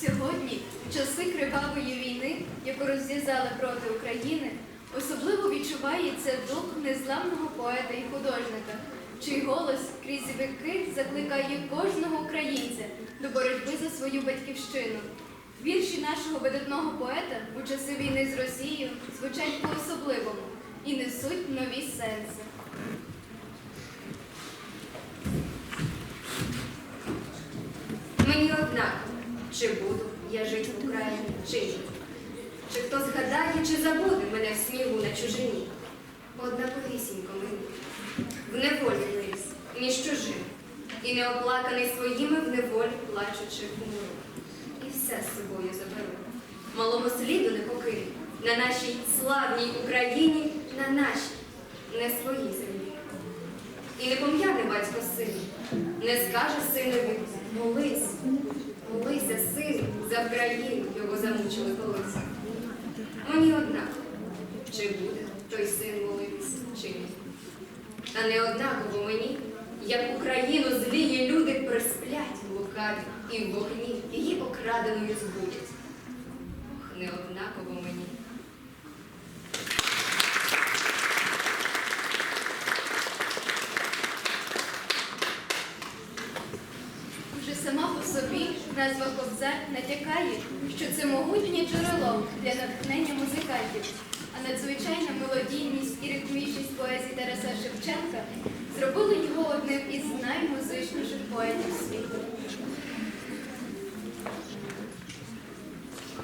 Сьогодні, в часи кривавої війни, яку розв'язали проти України, особливо відчувається дух незламного поета і художника, чий голос крізь віки закликає кожного українця до боротьби за свою батьківщину. Вірші нашого видатного поета у часи війни з Росією звучать по-особливому і несуть нові сенси. Мені однаково, чи буду я жити в Україні, чи ні. Чи хто згадає, чи забуде мене в снігу на чужині. Однаковісінько мені. В неволі виріс, між чужим, і не оплаканий своїми в неволі плачучи умру. І все з собою заберу. Малому сліду не покину. На нашій славній Україні, на нашій, не своїй землі. І не пом'яне батько сину, не скаже синові, молись, сину, за Україну його замучили колись. Мені однаково, чи буде той син молитися, чи ні. Та не однаково мені, як Україну злії люди присплять в лукаві і в вогні її окраденою збудять. Ох, не однаково мені. Вже сама по собі назва Кобзар натякає, що це могутнє джерело для натхнення музикантів, а надзвичайна мелодійність і ритмічність поезії Тараса Шевченка зробили його одним із.